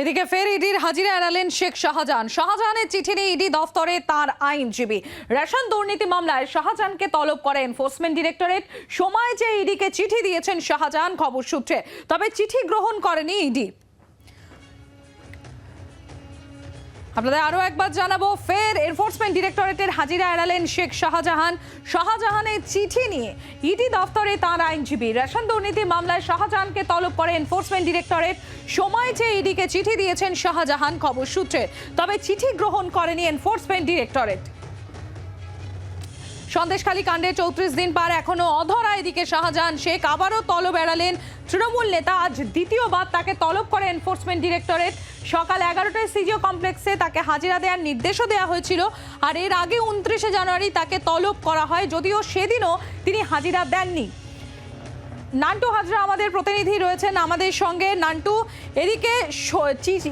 এদিকে ফের ইডির হাজিরা এড়ালেন শেখ শাহজাহান। শাহজাহানের চিঠি নিয়ে ইডি দফতরে তার আইনজীবী। রেশন দুর্নীতি মামলায় শাহজাহানকে তলব করে এনফোর্সমেন্ট ডিরেক্টরেট। সময় যে ইডিকে চিঠি দিয়েছেন শাহজাহান, খবর সূত্রে। তবে চিঠি গ্রহণ করেনি ইডি। আপনাদের আরও একবার জানাব, ফের এনফোর্সমেন্ট ডিরেক্টরেটের হাজিরা এড়ালেন শেখ শাহজাহান। শাহজাহানের চিঠি নিয়ে ইডি দফতরে তাঁর আইনজীবী। রেশন দুর্নীতি মামলায় শাহজাহানকে তলব করে এনফোর্সমেন্ট ডিরেক্টরেট সময় চেয়ে ইডিকে চিঠি দিয়েছেন শাহজাহান খবর সূত্রে। তবে চিঠি গ্রহণ করেনি এনফোর্সমেন্ট ডিরেক্টরেট সন্দেশখালী কাণ্ডে চৌত্রিশ দিন পার এখনও অধরা এদিকে শাহজাহান শেখ। আবারও তলব এড়ালেন তৃণমূল নেতা। আজ দ্বিতীয়বার তাকে তলব করে এনফোর্সমেন্ট ডিরেক্টরেট সকাল এগারোটায় সিজিও কমপ্লেক্সে তাকে হাজিরা দেওয়ার নির্দেশও দেওয়া হয়েছিল। আর এর আগে উনত্রিশে জানুয়ারি তাকে তলব করা হয়, যদিও সেদিনও তিনি হাজিরা দেননি। নান্টু হাজরা আমাদের প্রতিনিধি রয়েছেন আমাদের সঙ্গে। নান্টু, এদিকে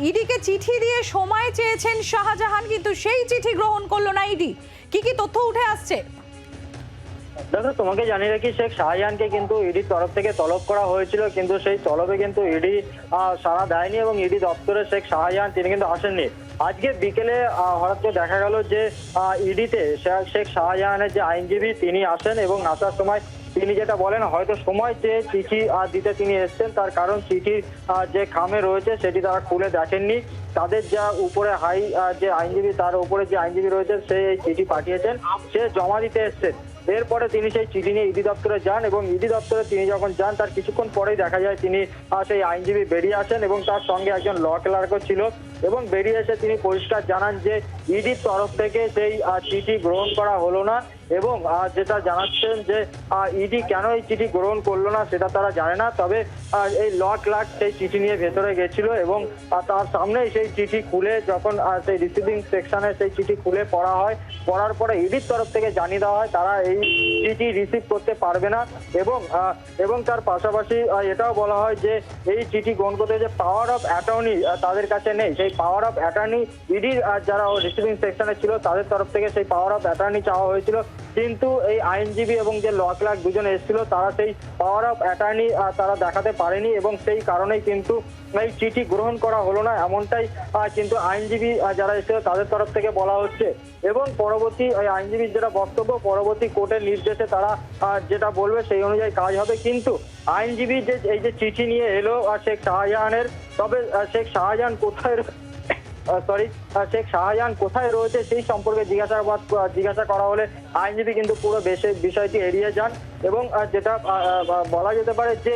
ইডিকে চিঠি দিয়ে সময় চেয়েছেন শাহজাহান, কিন্তু সেই চিঠি গ্রহণ করল না ইডি। কি কি তথ্য উঠে আসছে? দেখো তোমাকে জানিয়ে রাখি, শেখ শাহজাহানকে কিন্তু ইডির তরফ থেকে তলব করা হয়েছিল, কিন্তু সেই তলবে কিন্তু ইডি সাড়া দেয়নি এবং ইডি দপ্তরে শেখ শাহজাহান তিনি কিন্তু আসেননি। আজকে বিকেলে হঠাৎ করে দেখা গেল যে ইডিতে শেখ শাহজাহানের যে আইনজীবী তিনি আসেন এবং আসার সময় তিনি যেটা বলেন, হয়তো সময় চেয়ে চিঠি দিতে তিনি এসেছেন, তার কারণ চিঠির যে খামে রয়েছে সেটি তারা খুলে দেখেননি। তাদের যা উপরে হাই যে আইনজীবী, তার উপরে যে আইনজীবী রয়েছে সে এই চিঠি পাঠিয়েছেন, সে জমা দিতে এসেছেন। এরপরে তিনি সেই চিঠি নিয়ে ইডি দপ্তরে যান এবং ইডি দপ্তরে তিনি যখন যান, তার কিছুক্ষণ পরেই দেখা যায় তিনি সেই আইনজীবী বেরিয়ে আসেন এবং তার সঙ্গে একজন ল ক্লার্কও ছিল। এবং বেরিয়ে এসে তিনি পরিষ্কার জানান যে ইডির তরফ থেকে সেই চিঠি গ্রহণ করা হলো না এবং যেটা জানাচ্ছেন যে ইডি কেন এই চিঠি গ্রহণ করল না সেটা তারা জানে না। তবে এই লট লাট সেই চিঠি নিয়ে ভেতরে গেছিল এবং তার সামনেই সেই চিঠি খুলে যখন সেই রিসিভিং সেকশনে সেই চিঠি খুলে পড়া হয়, পড়ার পরে ইডির তরফ থেকে জানিয়ে দেওয়া হয় তারা এই চিঠি রিসিভ করতে পারবে না এবং এবং তার পাশাপাশি এটাও বলা হয় যে এই চিঠি গ্রহণ করতে যে পাওয়ার অফ অ্যাটর্নি তাদের কাছে নেই। সেই পাওয়ার অফ অ্যাটর্নি ইডির যারা রিসিভিং সেকশনে ছিল, তাদের তরফ থেকে সেই পাওয়ার অফ অ্যাটর্নি চাওয়া হয়েছিল। কিন্তু এই আইনজীবী এবং যে ল ক্লার্ক দুজন এসেছিল, তারা সেই পাওয়ার অফ অ্যাটর্নি তারা দেখাতে পারেনি এবং সেই কারণেই কিন্তু এই চিঠি গ্রহণ করা হলো না এমনটাই কিন্তু আইনজীবী যারা এসেছিল, তাদের তরফ থেকে বলা হচ্ছে। এবং পরবর্তী আইনজীবীর যেটা বক্তব্য, পরবর্তী কোর্টের নির্দেশে তারা আহ, যেটা বলবে সেই অনুযায়ী কাজ হবে। কিন্তু আইনজীবী যে এই যে চিঠি নিয়ে এলো শেখ শাহজাহানের তবে শেখ শাহজাহান কোথায় সরি শেখ শাহজাহান কোথায় রয়েছে সেই সম্পর্কে জিজ্ঞাসাবাদ জিজ্ঞাসা করা হলে আইনজীবী কিন্তু পুরো বিষয়টি এড়িয়ে যান। এবং যেটা বলা যেতে পারে যে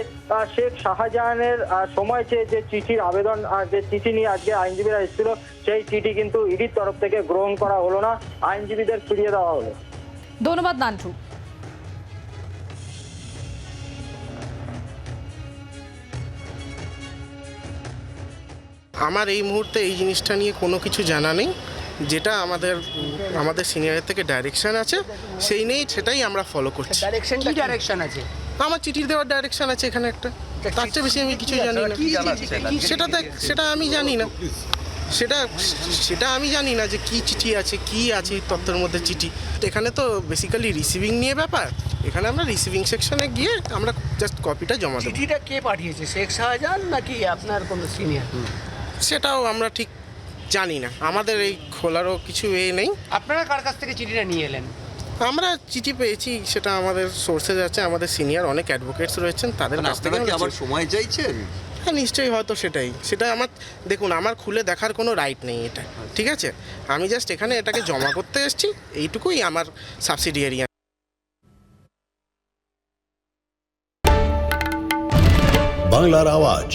শেখ শাহজাহানের সময় চেয়ে যে চিঠির আবেদন যে চিঠি নিয়ে আজকে আইনজীবীরা এসেছিল সেই চিঠি কিন্তু ইডির তরফ থেকে গ্রহণ করা হলো না। আইনজীবীদের ফিরিয়ে দেওয়া হলো। ধন্যবাদ নান্টু। আমার এই মুহূর্তে এই জিনিসটা নিয়ে কোনো কিছু জানা নেই। যেটা আমাদের আমাদের সিনিয়রের থেকে ডাইরেকশন আছে সেই নেই সেটাই আমরা ফলো করছি। ডাইরেকশন কি ডাইরেকশন আছে? আমার চিঠি দেওয়ার ডাইরেকশন আছে এখানে একটা। তার চেয়ে বেশি আমি কিছু জানি না। সেটা দেখ সেটা আমি জানি না। সেটা সেটা আমি জানি না যে কি চিঠি আছে কি আছে তত্ত্বের মধ্যে চিঠি। এখানে তো বেসিক্যালি রিসিভিং নিয়ে ব্যাপার। এখানে আমরা রিসিভিং সেকশনে গিয়ে আমরা জাস্ট কপিটা জমা দেবো। চিঠিটা কে পাঠিয়েছে? শেখ শাহজাহান নাকি আপনার কোনো সিনিয়র সেটাও আমরা ঠিক জানি না। আমাদের এই খোলারও কিছু এ নেই। আপনারা কার কাছ থেকে চিঠিটা নিয়ে এলেন? আমরা চিঠি পেয়েছি সেটা আমাদের সোর্সেস আছে আমাদের সিনিয়র অনেক অ্যাডভোকেটস রয়েছেন তাদের কাছ থেকে আবার সময় চাইছেন? হ্যাঁ নিশ্চয়ই হয়তো সেটাই। সেটা আমার দেখুন আমার খুলে দেখার কোনো রাইট নেই এটা ঠিক আছে? আমি জাস্ট এখানে এটাকে জমা করতে এসেছি এইটুকুই আমার সাবসিডিয়ারি বাংলার আওয়াজ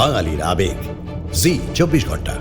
বাঙালির আবেগ। জি চব্বিশ ঘণ্টা।